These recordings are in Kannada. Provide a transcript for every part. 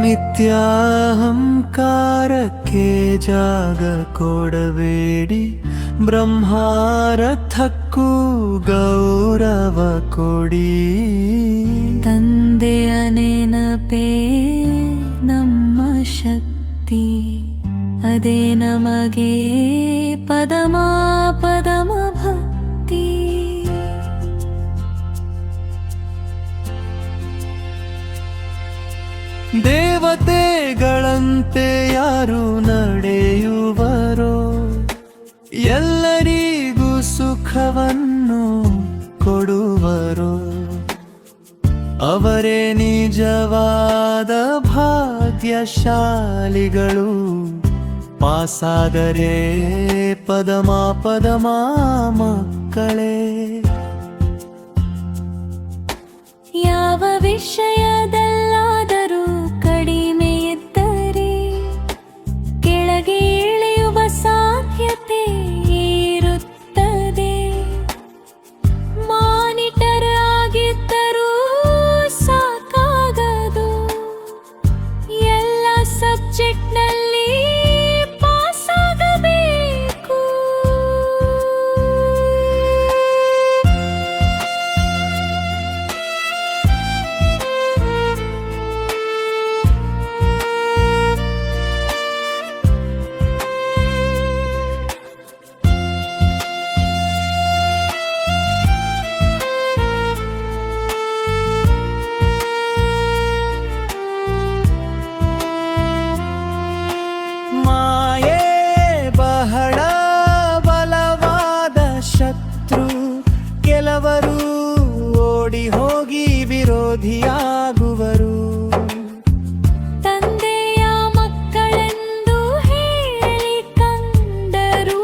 ಮಿಥ್ಯಾಹಂಕಾರಕ್ಕೆ ಜಾಗ ಕೊಡಬೇಡಿ. ಬ್ರಹ್ಮಾರಥಕ್ಕೂ ಗೌರವ ಕೊಡಿ. ತಂದೆಯ ನೆನಪೇ ನಮ್ಮ ಶಕ್ತಿ. ಅದೇ ನಮಗೆ ಪದಮ ಪದಮ ದೇವತೆಗಳಂತೆ ಯಾರು ನಡೆಯುವರೋ? ಎಲ್ಲರಿಗೂ ಸುಖವನ್ನು ಕೊಡುವರೋ. ಅವರೇ ನಿಜವಾದ ಭಾಗ್ಯಶಾಲಿಗಳು. ಪಾಸಾದರೆ ಪದಮ ಪದಮ ಮಕ್ಕಳೇ. ಯಾವ ವಿಷಯದಲ್ಲಾದರೂ ಕೆಲವರು ಓಡಿ ಹೋಗಿ ವಿರೋಧಿಯಾಗುವರು. ತಂದೆಯ ಮಕ್ಕಳೆಂದು ಹೇಳಿ ಕಂಡರು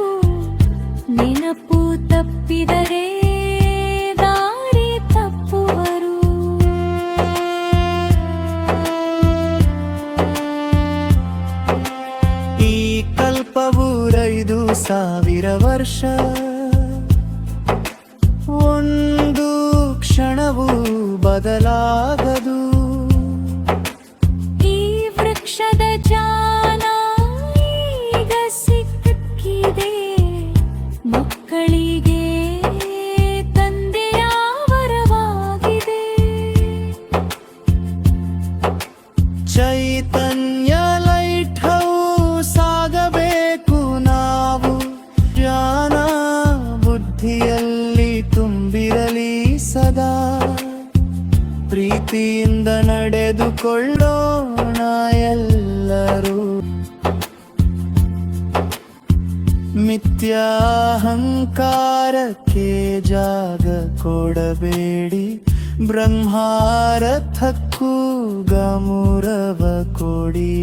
ನೆನಪು ತಪ್ಪಿದರೆ ದಾರಿ ತಪ್ಪುವರು. ಈ ಕಲ್ಪವು ಐದು ಸಾವಿರ ವರ್ಷ. బదలాగదు. ಸದಾ ಪ್ರೀತಿಯಿಂದ ನಡೆದುಕೊಳ್ಳೋಣ ಎಲ್ಲರೂ. ಮಿಥ್ಯಾಹಂಕಾರಕ್ಕೆ ಜಾಗ ಕೊಡಬೇಡಿ, ಬ್ರಹ್ಮಾರಥಕ್ಕೂ ಗಮುರವ ಕೊಡಿ.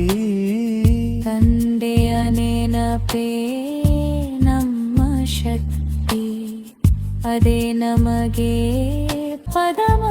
ತಂದೆಯ ನೆನಪೇ ನಮ್ಮ ಶಕ್ತಿ, ಅದೇ ನಮಗೆ ಪದಮ ಭಕ್ತಿ